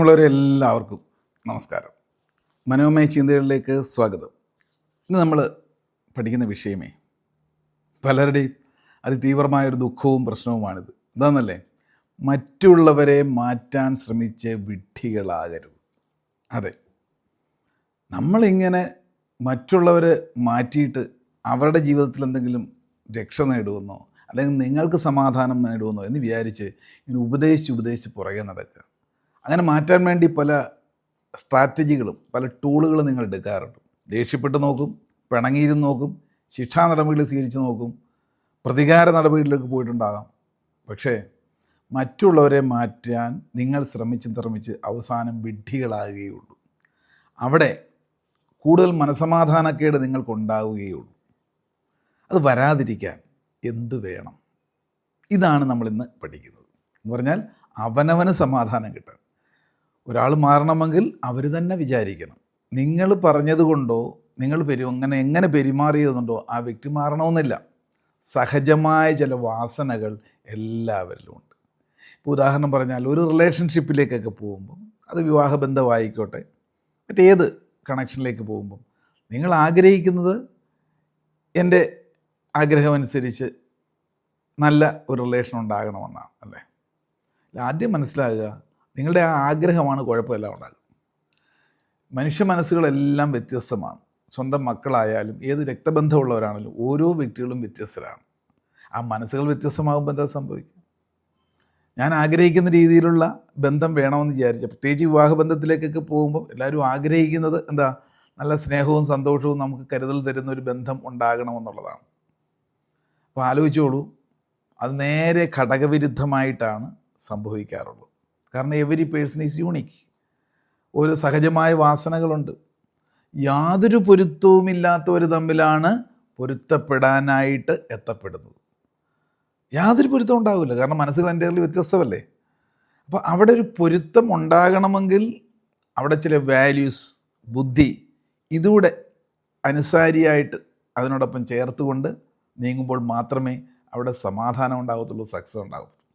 പ്രിയമുള്ളവരെ എല്ലാവർക്കും നമസ്കാരം. മനോമയ ചിന്തകളിലേക്ക് സ്വാഗതം. ഇന്ന് നമ്മൾ പഠിക്കുന്ന വിഷയമേ പലരുടെയും അതിതീവ്രമായൊരു ദുഃഖവും പ്രശ്നവുമാണിത്. എന്താണെന്നല്ലേ മറ്റുള്ളവരെ മാറ്റാൻ ശ്രമിച്ച് വിഡ്ഢികളാകരുത്. അതെ. നമ്മളിങ്ങനെ മറ്റുള്ളവരെ മാറ്റിയിട്ട് അവരുടെ ജീവിതത്തിൽ എന്തെങ്കിലും രക്ഷ നേടുമെന്നോ അല്ലെങ്കിൽ നിങ്ങൾക്ക് സമാധാനം നേടുമെന്നോ എന്ന് വിചാരിച്ച് ഇങ്ങനെ ഉപദേശിച്ച് ഉപദേശിച്ച് പുറകെ നടക്കുക. അങ്ങനെ മാറ്റാൻ വേണ്ടി പല സ്ട്രാറ്റജികളും പല ടൂളുകളും നിങ്ങൾ എടുക്കാറുണ്ട്. ദേഷ്യപ്പെട്ട് നോക്കും പിണങ്ങിയിരുന്ന് നോക്കും ശിക്ഷാ നടപടികൾ സ്വീകരിച്ച് നോക്കും പ്രതികാര നടപടികളിലേക്ക് പോയിട്ടുണ്ടാകാം. പക്ഷേ മറ്റുള്ളവരെ മാറ്റാൻ നിങ്ങൾ ശ്രമിച്ച് ശ്രമിച്ച് അവസാനം വിഡ്ഢികളാകുകയുള്ളൂ. അവിടെ കൂടുതൽ മനസമാധാനക്കേട് നിങ്ങൾക്കുണ്ടാവുകയുള്ളൂ അത് വരാതിരിക്കാൻ എന്തു വേണം? ഇതാണ് നമ്മളിന്ന് പഠിക്കുന്നത്. എന്ന് പറഞ്ഞാൽ അവനവന് സമാധാനം കിട്ടാൻ ഒരാൾ മാറണമെങ്കിൽ അവർ തന്നെ വിചാരിക്കണം. നിങ്ങൾ പറഞ്ഞതുകൊണ്ടോ നിങ്ങൾ പെരു അങ്ങനെ എങ്ങനെ പെരുമാറിയതുകൊണ്ടോ ആ വ്യക്തി മാറണമെന്നില്ല. സഹജമായ ചില വാസനകൾ എല്ലാവരിലും ഉണ്ട്. ഇപ്പോൾ ഉദാഹരണം പറഞ്ഞാൽ ഒരു റിലേഷൻഷിപ്പിലേക്കൊക്കെ പോകുമ്പം അത് വിവാഹബന്ധമായിക്കോട്ടെ മറ്റേത് കണക്ഷനിലേക്ക് പോകുമ്പം നിങ്ങൾ ആഗ്രഹിക്കുന്നത് എന്റെ ആഗ്രഹമനുസരിച്ച് നല്ല ഒരു റിലേഷൻ ഉണ്ടാകണമെന്നാണ് അല്ല, ആദ്യം മനസ്സിലാകുക നിങ്ങളുടെ ആ ആഗ്രഹമാണ് കുഴപ്പമെല്ലാം ഉണ്ടാകുന്നത് മനുഷ്യ മനസ്സുകളെല്ലാം വ്യത്യസ്തമാണ്. സ്വന്തം മക്കളായാലും ഏത് രക്തബന്ധമുള്ളവരാണെങ്കിലും ഓരോ വ്യക്തികളും വ്യത്യസ്തരാണ്. ആ മനസ്സുകൾ വ്യത്യസ്തമാകുമ്പോൾ എന്താ സംഭവിക്കും ഞാൻ ആഗ്രഹിക്കുന്ന രീതിയിലുള്ള ബന്ധം വേണമെന്ന് വിചാരിച്ച പ്രത്യേകിച്ച് വിവാഹബന്ധത്തിലേക്കൊക്കെ പോകുമ്പോൾ എല്ലാവരും ആഗ്രഹിക്കുന്നത് എന്താ? നല്ല സ്നേഹവും സന്തോഷവും നമുക്ക് കരുതൽ തരുന്ന ഒരു ബന്ധം ഉണ്ടാകണമെന്നുള്ളതാണ്. അപ്പോൾ ആലോചിച്ചോളൂ. അത് നേരെ ഘടകവിരുദ്ധമായിട്ടാണ് സംഭവിക്കാറുള്ളത്. കാരണം എവരി പേഴ്സൺ ഈസ് യൂണിക് ഓരോ സഹജമായ വാസനകളുണ്ട്. യാതൊരു പൊരുത്തവുമില്ലാത്തവർ തമ്മിലാണ് പൊരുത്തപ്പെടാനായിട്ട് എത്തപ്പെടുന്നത്. യാതൊരു പൊരുത്തം ഉണ്ടാവില്ല. കാരണം മനസ്സുകൾ എന്റെ വ്യത്യസ്തമല്ലേ? അപ്പോൾ അവിടെ ഒരു പൊരുത്തം ഉണ്ടാകണമെങ്കിൽ അവിടെ ചില വാല്യൂസ് ബുദ്ധി ഇതൂടെ അനുസാരിയായിട്ട് അതിനോടൊപ്പം ചേർത്തുകൊണ്ട് നീങ്ങുമ്പോൾ മാത്രമേ അവിടെ സമാധാനം ഉണ്ടാകത്തുള്ളൂ സക്സസ് ഉണ്ടാകത്തുള്ളൂ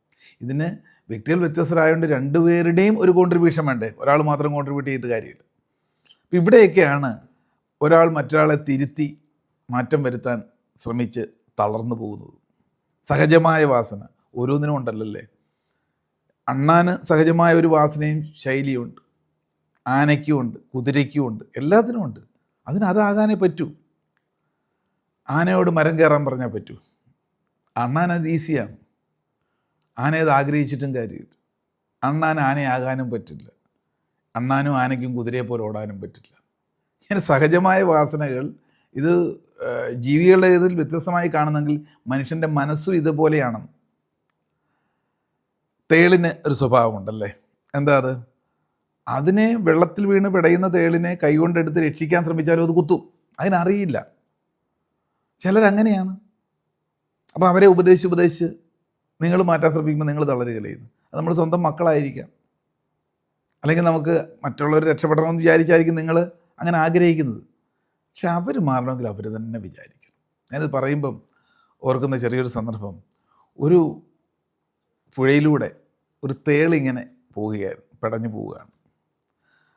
ഇതിന് വ്യക്തികൾ വ്യത്യസ്തരായതുകൊണ്ട് രണ്ടുപേരുടെയും ഒരു കോൺട്രിബ്യൂഷൻ വേണ്ടേ? ഒരാൾ മാത്രം കോൺട്രിബ്യൂട്ട് ചെയ്തിട്ട് കാര്യമില്ല. അപ്പം ഇവിടെയൊക്കെയാണ് ഒരാൾ മറ്റൊരാളെ തിരുത്തി മാറ്റം വരുത്താൻ ശ്രമിച്ച് തളർന്നു പോകുന്നത്. സഹജമായ വാസന. ഓരോന്നിനും ഉണ്ടല്ലല്ലേ? അണ്ണാന് സഹജമായ ഒരു വാസനയും ശൈലിയുണ്ട്. ആനയ്ക്കുമുണ്ട് കുതിരയ്ക്കുമുണ്ട് എല്ലാത്തിനുമുണ്ട് അതിന് അതാകാനേ പറ്റൂ. ആനയോട് മരം കയറാൻ പറഞ്ഞാൽ പറ്റൂ. അണ്ണാൻ അത് ഈസിയാണ്. ആന അത് ആഗ്രഹിച്ചിട്ടും കാര്യമില്ല. അണ്ണാൻ ആനയാകാനും പറ്റില്ല. അണ്ണാനും ആനയ്ക്കും കുതിരയെ പോലെ ഓടാനും പറ്റില്ല. ഇങ്ങനെ സഹജമായ വാസനകൾ ഇത് ജീവികളുടെ ഇതിൽ വ്യത്യസ്തമായി കാണുന്നെങ്കിൽ മനുഷ്യന്റെ മനസ്സും ഇതുപോലെയാണ്. തേളിന് ഒരു സ്വഭാവമുണ്ടല്ലേ? എന്താ അത്? അതിനെ വെള്ളത്തിൽ വീണ് പിടയുന്ന തേളിനെ കൈകൊണ്ടെടുത്ത് രക്ഷിക്കാൻ ശ്രമിച്ചാലും അത് കുത്തും. അതിനറിയില്ല. ചിലരങ്ങനെയാണ്. അപ്പോൾ അവരെ ഉപദേശിച്ച് ഉപദേശിച്ച് നിങ്ങൾ മാറ്റാൻ ശ്രമിക്കുമ്പോൾ നിങ്ങൾ തളരുകയില്ല ചെയ്യുന്നു അത് നമ്മുടെ സ്വന്തം മക്കളായിരിക്കാം. അല്ലെങ്കിൽ നമുക്ക് മറ്റുള്ളവർ രക്ഷപ്പെടണമെന്ന് വിചാരിച്ചായിരിക്കും നിങ്ങൾ അങ്ങനെ ആഗ്രഹിക്കുന്നത്. പക്ഷെ അവർ മാറണമെങ്കിൽ അവർ തന്നെ വിചാരിക്കണം. ഞാനിത് പറയുമ്പം ഓർക്കുന്ന ചെറിയൊരു സന്ദർഭം. ഒരു പുഴയിലൂടെ ഒരു തേളിങ്ങനെ പോവുകയായിരുന്നു പെടഞ്ഞു പോവുകയാണ്.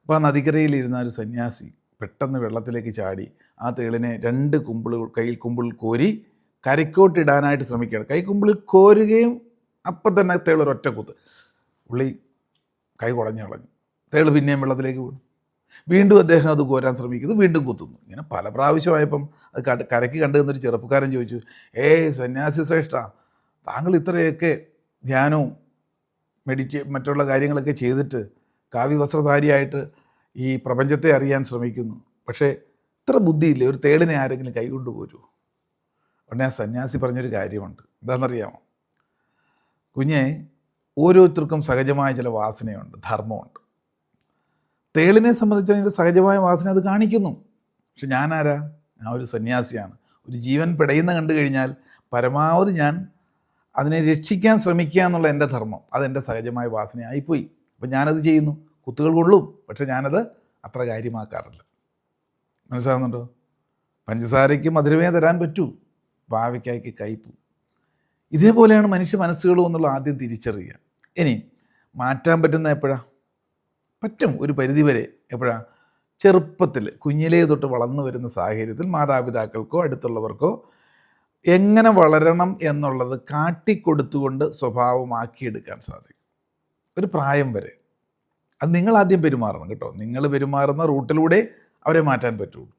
അപ്പോൾ ആ നദിക്കരയിലിരുന്ന ഒരു സന്യാസി പെട്ടെന്ന് വെള്ളത്തിലേക്ക് ചാടി ആ തേളിനെ രണ്ട് കുമ്പിൾ കയ്യിൽ കുമ്പിൾ കോരി കരയ്ക്കോട്ടിടാനായിട്ട് ശ്രമിക്കുകയാണ്. കൈക്കുമ്പിൾ കോരുകയും അപ്പം തന്നെ തേൾ ഒരൊറ്റ കുത്ത്. പുള്ളി കൈ കുടഞ്ഞു കളഞ്ഞു. തേൾ പിന്നെയും വെള്ളത്തിലേക്ക് വീണു. വീണ്ടും അദ്ദേഹം അത് കോരാൻ ശ്രമിക്കുന്നു. വീണ്ടും കുത്തുന്നു. ഇങ്ങനെ പല പ്രാവശ്യമായപ്പം അത് കണ്ട് കരയ്ക്ക് കണ്ടു നിന്നൊരു ചെറുപ്പക്കാരൻ ചോദിച്ചു ഏയ് സന്യാസി ശ്രേഷ്ഠ താങ്കൾ ഇത്രയൊക്കെ ധ്യാനവും മെഡിറ്റേ മറ്റുള്ള കാര്യങ്ങളൊക്കെ ചെയ്തിട്ട് കാവ്യവസ്ത്രധാരിയായിട്ട് ഈ പ്രപഞ്ചത്തെ അറിയാൻ ശ്രമിക്കുന്നു. പക്ഷേ ഇത്ര ബുദ്ധിയില്ലേ? ഒരു തേളിനെ ആരെങ്കിലും കൈകൊണ്ട് പോരൂ ഉടനെ ആ സന്യാസി പറഞ്ഞൊരു കാര്യമുണ്ട്. എന്താണെന്നറിയാമോ? കുഞ്ഞെ ഓരോരുത്തർക്കും സഹജമായ ചില വാസനയുണ്ട് ധർമ്മമുണ്ട്. തേളിനെ സംബന്ധിച്ച് അതിന്റെ സഹജമായ വാസന അത് കാണിക്കുന്നു. പക്ഷെ ഞാനാരാ? ഞാൻ ഒരു സന്യാസിയാണ്. ഒരു ജീവൻ പിടയുന്ന കണ്ടു കഴിഞ്ഞാൽ പരമാവധി ഞാൻ അതിനെ രക്ഷിക്കാൻ ശ്രമിക്കുക എന്നുള്ള എന്റെ ധർമ്മം. അതെന്റെ സഹജമായ വാസനയായിപ്പോയി. അപ്പം ഞാനത് ചെയ്യുന്നു. കുത്തുകൾ കൊള്ളും. പക്ഷെ ഞാനത് അത്ര കാര്യമാക്കാറില്ല. മനസ്സിലാകുന്നുണ്ടോ പഞ്ചസാരയ്ക്ക് മധുരമേ തരാൻ പറ്റൂ. ഭാവിക്കായ്ക്ക് കയ്പും ഇതേപോലെയാണ് മനുഷ്യ മനസ്സുകളും എന്നുള്ള ആദ്യം തിരിച്ചറിയുക. ഇനി മാറ്റാൻ പറ്റുന്ന എപ്പോഴാണ് പറ്റും ഒരു പരിധിവരെ എപ്പോഴാണ് ചെറുപ്പത്തിൽ കുഞ്ഞിലേ തൊട്ട് വളർന്നു വരുന്ന സാഹചര്യത്തിൽ മാതാപിതാക്കൾക്കോ അടുത്തുള്ളവർക്കോ എങ്ങനെ വളരണം എന്നുള്ളത് കാട്ടിക്കൊടുത്തുകൊണ്ട് സ്വഭാവമാക്കിയെടുക്കാൻ സാധിക്കും. ഒരു പ്രായം വരെ. അത് നിങ്ങൾ ആദ്യം പെരുമാറണം കേട്ടോ. നിങ്ങൾ പെരുമാറുന്ന റൂട്ടിലൂടെ അവരെ മാറ്റാൻ പറ്റുള്ളൂ.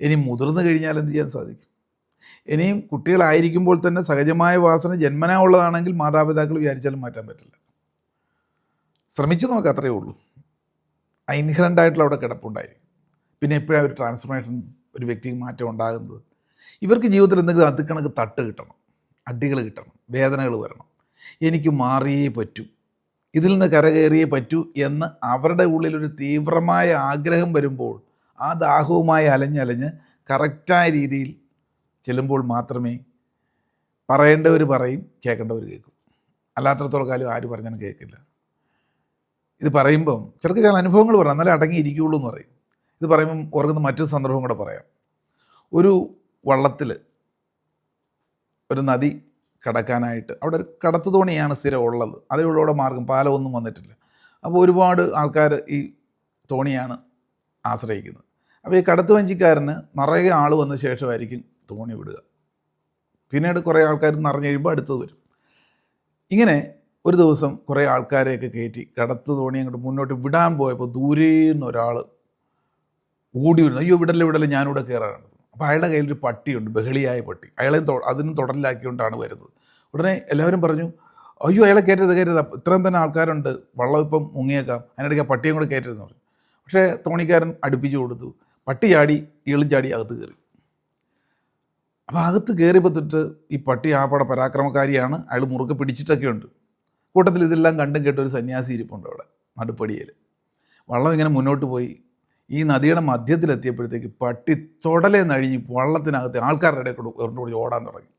ഇനി മുതിർന്നു കഴിഞ്ഞാൽ എന്ത് ചെയ്യാൻ സാധിക്കും? ഇനിയും കുട്ടികളായിരിക്കുമ്പോൾ തന്നെ സഹജമായ വാസന ജന്മനാ ഉള്ളതാണെങ്കിൽ മാതാപിതാക്കൾ വിചാരിച്ചാലും മാറ്റാൻ പറ്റില്ല. ശ്രമിച്ചു നമുക്ക് അത്രയേ ഉള്ളൂ. ആ ആയിട്ടുള്ള അവിടെ കിടപ്പുണ്ടായിരിക്കും പിന്നെ എപ്പോഴാണ് ഒരു ട്രാൻസ്ഫോർമേഷൻ ഒരു വ്യക്തിക്ക് മാറ്റം ഉണ്ടാകുന്നത്? ഇവർക്ക് ജീവിതത്തിൽ എന്തെങ്കിലും അതിക്കണക്ക് തട്ട് കിട്ടണം അടികൾ കിട്ടണം വേദനകൾ വരണം. എനിക്ക് മാറിയേ പറ്റൂ ഇതിൽ നിന്ന് കരകയറിയേ പറ്റൂ എന്ന് അവരുടെ ഉള്ളിലൊരു തീവ്രമായ ആഗ്രഹം വരുമ്പോൾ ആ ദാഹവുമായി അലഞ്ഞലഞ്ഞ് കറക്റ്റായ രീതിയിൽ ചെല്ലുമ്പോൾ മാത്രമേ പറയേണ്ടവർ പറയും കേൾക്കേണ്ടവർ കേൾക്കും. അല്ലാത്തടത്തോളം കാലം ആര് പറഞ്ഞാലും കേൾക്കില്ല. ഇത് പറയുമ്പം ചിലർക്ക് ചില അനുഭവങ്ങൾ പറയാം എന്നാലേ അടങ്ങിയിരിക്കുകയുള്ളൂ എന്ന് പറയും. ഇത് പറയുമ്പം ഓർക്കുന്ന മറ്റൊരു സന്ദർഭം കൂടെ പറയാം. ഒരു വള്ളത്തിൽ ഒരു നദി കടക്കാനായിട്ട് അവിടെ ഒരു കടത്തു തോണിയാണ് സ്ഥിരം ഉള്ളത്. അതിലുള്ളവിടെ മാർഗം പാലമൊന്നും വന്നിട്ടില്ല. അപ്പോൾ ഒരുപാട് ആൾക്കാർ ഈ തോണിയാണ് ആശ്രയിക്കുന്നത്. അപ്പോൾ ഈ കടത്തു വഞ്ചിക്കാരന് നിറയെ ആൾ വന്ന ശേഷമായിരിക്കും തോണി വിടുക. പിന്നീട് കുറേ ആൾക്കാർ നിറഞ്ഞു കഴിയുമ്പോൾ അടുത്തത് വരും. ഇങ്ങനെ ഒരു ദിവസം കുറേ ആൾക്കാരെയൊക്കെ കയറ്റി കടത്ത് തോണി അങ്ങോട്ട് മുന്നോട്ട് വിടാൻ പോയപ്പോൾ ദൂരെ നിന്ന് ഒരാൾ ഓടി വരുന്നു. അയ്യോ വിടല്ലേ വിടല്ലേ ഞാനിവിടെ കയറാനാണ് അപ്പോൾ അയാളുടെ കയ്യിലൊരു പട്ടിയുണ്ട് ബഹളിയായ പട്ടി. അയാളെ അതിനും തുടരിലാക്കിക്കൊണ്ടാണ് വരുന്നത്. ഉടനെ എല്ലാവരും പറഞ്ഞു അയ്യോ അയാളെ കയറ്റരുത് കയറ്റരുത്. ഇത്രയും തന്നെ ആൾക്കാരുണ്ട്. വള്ളം ഇപ്പം മുങ്ങിയേക്കാം. അതിനിടയ്ക്ക് ആ പട്ടിയും കൂടെ കയറ്റരുതെന്ന് പറഞ്ഞു. പക്ഷേ തോണിക്കാരൻ അടുപ്പിച്ച് കൊടുത്തു. പട്ടി ചാടി ഈളും ചാടി അകത്ത് കയറി. അപ്പോൾ അകത്ത് കയറിയപ്പോൾ തൊട്ട് ഈ പട്ടി ആപ്പാടെ പരാക്രമക്കാരിയാണ്. അയാൾ മുറുക്കെ പിടിച്ചിട്ടൊക്കെ ഉണ്ട്. കൂട്ടത്തിൽ ഇതെല്ലാം കണ്ടും കേട്ട ഒരു സന്യാസി ഇരിപ്പുണ്ട് അവിടെ നടുപ്പടിയിൽ. വള്ളം ഇങ്ങനെ മുന്നോട്ട് പോയി. ഈ നദിയുടെ മധ്യത്തിലെത്തിയപ്പോഴത്തേക്ക് പട്ടി തൊടലെ നഴിഞ്ഞ് വള്ളത്തിനകത്ത് ആൾക്കാരുടെ ഇടയിൽ ഓടാൻ തുടങ്ങി.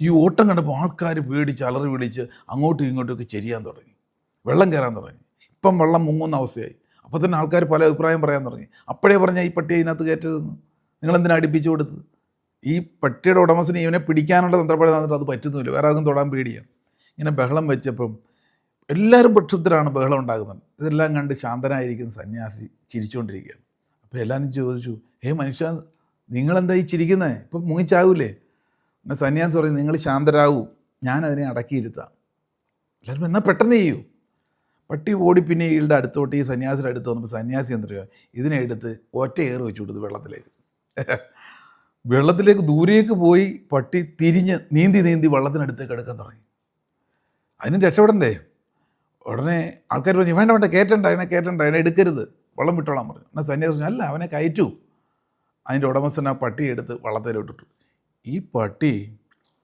ഈ ഓട്ടം കണ്ടപ്പോൾ ആൾക്കാർ പേടിച്ച് അലറി വിളിച്ച് അങ്ങോട്ടും ഇങ്ങോട്ടുമൊക്കെ ചെരിയാൻ തുടങ്ങി. വെള്ളം കയറാൻ തുടങ്ങി. ഇപ്പം വെള്ളം മുങ്ങുന്ന അവസ്ഥയായി. അപ്പോൾ തന്നെ ആൾക്കാർ പല അഭിപ്രായം പറയാൻ തുടങ്ങി. അപ്പോഴേ പറഞ്ഞാൽ ഈ പട്ടിയെ ഇതിനകത്ത് കയറ്റതെന്ന് നിങ്ങളെന്തിനാ അടുപ്പിച്ചു കൊടുത്തത്? ഈ പട്ടിയുടെ ഉടമസ്ഥന് ഇവനെ പിടിക്കാനുള്ള തന്ത്രപ്പാട് തന്നിട്ട് അത് പറ്റുന്നില്ല. വേറെ ആർക്കും തൊടാൻ പേടിയാണ് ഇങ്ങനെ ബഹളം വെച്ചപ്പം എല്ലാവരും പക്ഷത്തിലാണ് ബഹളം ഉണ്ടാകുന്നത് ഇതെല്ലാം കണ്ട് ശാന്തനായിരിക്കുന്ന സന്യാസി ചിരിച്ചുകൊണ്ടിരിക്കുകയാണ്. അപ്പോൾ എല്ലാവരും ചോദിച്ചു ഹേ മനുഷ്യ നിങ്ങളെന്താ ഈ ചിരിക്കുന്നത് ഇപ്പം മുങ്ങിച്ചാവൂലേ? പിന്നെ സന്യാസി പറയും നിങ്ങൾ ശാന്തരാകൂ. ഞാൻ ഞാനതിനെ അടക്കിയിരുത്താം എല്ലാവരും എന്നാൽ പെട്ടെന്ന് ചെയ്യൂ? പട്ടി ഓടി പിന്നെ ഇയാളുടെ അടുത്തോട്ട് ഈ സന്യാസിയുടെ അടുത്ത് വന്നപ്പോൾ സന്യാസി എന്താ പറയുക ഇതിനെ എടുത്ത് ഒറ്റ ഏറ് വെച്ചു കൊടുത്തു വെള്ളത്തിലേക്ക്. വെള്ളത്തിലേക്ക് ദൂരേക്ക് പോയി പട്ടി തിരിഞ്ഞ് നീന്തി നീന്തി വള്ളത്തിനടുത്തേക്ക് എടുക്കാൻ തുടങ്ങി. അതിന് രക്ഷപ്പെടണ്ടേ? ഉടനെ ആൾക്കാർ പറഞ്ഞു വേണ്ട വേണ്ട കയറ്റണ്ട അതിനെ കയറ്റണ്ട അതിനെ എടുക്കരുത്. വള്ളം വിട്ടോളാൻ പറഞ്ഞു. എന്നാൽ സന്യാസി പറഞ്ഞു അല്ല അവനെ കയറ്റു. അതിന്റെ ഉടമസ്ഥൻ ആ പട്ടിയെ എടുത്ത് വള്ളത്തിലോട്ടിട്ടു ഈ പട്ടി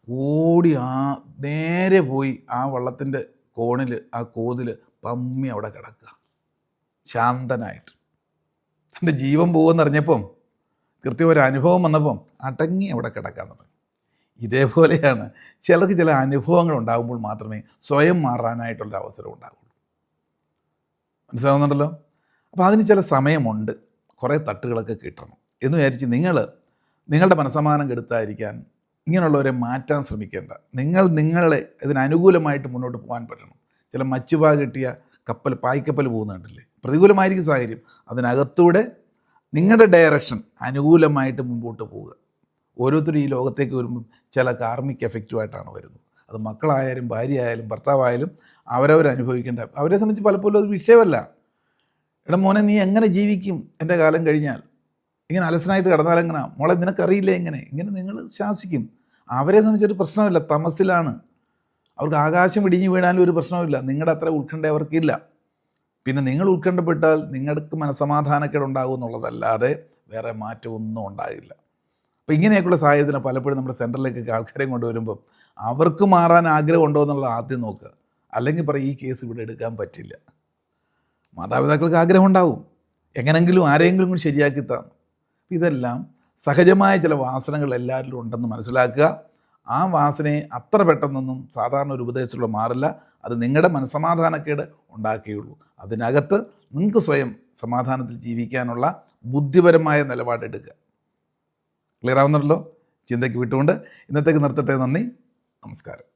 ഓടി ആ നേരെ പോയി ആ വള്ളത്തിന്റെ കോണിൽ ആ കോതിൽ പമ്മി അവിടെ കിടക്കുക. ശാന്തനായിട്ട്. തന്റെ ജീവൻ പോകുമെന്നറിഞ്ഞപ്പം കൃത്യം ഒരു അനുഭവം വന്നപ്പം അടങ്ങി അവിടെ കിടക്കാൻ തുടങ്ങി. ഇതേപോലെയാണ് ചിലർക്ക് ചില അനുഭവങ്ങൾ ഉണ്ടാകുമ്പോൾ മാത്രമേ സ്വയം മാറാനായിട്ടുള്ള അവസരം ഉണ്ടാകുള്ളൂ മനസ്സിലാവുന്നുണ്ടല്ലോ? അപ്പോൾ അതിന് ചില സമയമുണ്ട്. കുറേ തട്ടുകളൊക്കെ കിട്ടണം. എന്ന് വിചാരിച്ച് നിങ്ങൾ നിങ്ങളുടെ മനസ്സമാനം കെടുത്തായിരിക്കാൻ ഇങ്ങനെയുള്ളവരെ മാറ്റാൻ ശ്രമിക്കേണ്ട. നിങ്ങൾ നിങ്ങളെ ഇതിനനുകൂലമായിട്ട് മുന്നോട്ട് പോകാൻ പറ്റണം. ചില മച്ചുപാ കിട്ടിയ കപ്പൽ പായ്ക്കപ്പൽ പോകുന്നുണ്ടല്ലേ? പ്രതികൂലമായിരിക്കും സാഹചര്യം. അതിനകത്തൂടെ നിങ്ങളുടെ ഡയറക്ഷൻ അനുകൂലമായിട്ട് മുമ്പോട്ട് പോവുക. ഓരോരുത്തരും ഈ ലോകത്തേക്ക് വരുമ്പം ചില കാർമിക് എഫക്റ്റുമായിട്ടാണ് വരുന്നത്. അത് മക്കളായാലും ഭാര്യയായാലും ഭർത്താവായാലും അവരവർ അനുഭവിക്കേണ്ട. അവരെ സംബന്ധിച്ച് പലപ്പോഴും അത് വിഷയമല്ല. എടാ മോനെ നീ എങ്ങനെ ജീവിക്കും? എന്റെ കാലം കഴിഞ്ഞാൽ. ഇങ്ങനെ അലസനായിട്ട് കിടന്നാലെങ്ങനെ മോളെ നിനക്കറിയില്ല എങ്ങനെ? ഇങ്ങനെ നിങ്ങൾ ശാസിക്കും. അവരെ സംബന്ധിച്ചൊരു പ്രശ്നമില്ല തമസിലാണ്. അവർക്ക് ആകാശം ഇടിഞ്ഞു വീണാലും ഒരു പ്രശ്നമില്ല നിങ്ങളുടെ അത്ര ഉത്കണ്ഠ അവർക്കില്ല. പിന്നെ നിങ്ങൾ ഉത്കണ്ഠപ്പെട്ടാൽ നിങ്ങൾക്ക് മനസമാധാനക്കേട് ഉണ്ടാകും എന്നുള്ളതല്ലാതെ വേറെ മാറ്റമൊന്നും ഉണ്ടാകില്ല അപ്പോൾ ഇങ്ങനെയൊക്കെയുള്ള സാഹചര്യത്തിന് പലപ്പോഴും നമ്മുടെ സെന്ററിലേക്കൊക്കെ ആൾക്കാരെയും കൊണ്ടുവരുമ്പം അവർക്ക് മാറാൻ ആഗ്രഹമുണ്ടോ എന്നുള്ളത് ആദ്യം നോക്കുക. അല്ലെങ്കിൽ പറയും ഈ കേസ് ഇവിടെ എടുക്കാൻ പറ്റില്ല. മാതാപിതാക്കൾക്ക് ആഗ്രഹം ഉണ്ടാവും. എങ്ങനെങ്കിലും ആരെങ്കിലും കൂടി ശരിയാക്കി താം. ഇതെല്ലാം സഹജമായ ചില വാസനകൾ എല്ലാവരിലും ഉണ്ടെന്ന് മനസ്സിലാക്കുക. ആ വാസനയെ അത്ര പെട്ടെന്നൊന്നും സാധാരണ ഒരു ഉപദേശത്തിലുള്ള മാറില്ല. അത് നിങ്ങളുടെ മനസ്സമാധാനക്കേട് ഉണ്ടാക്കുകയുള്ളൂ അതിനകത്ത് നിങ്ങൾക്ക് സ്വയം സമാധാനത്തിൽ ജീവിക്കാനുള്ള ബുദ്ധിപരമായ നിലപാടെടുക്കുക ക്ലിയർ ആവുന്നുണ്ടല്ലോ? ചിന്തയ്ക്ക് വിട്ടുകൊണ്ട് ഇന്നത്തേക്ക് നിർത്തട്ടെ. നന്ദി. നമസ്കാരം.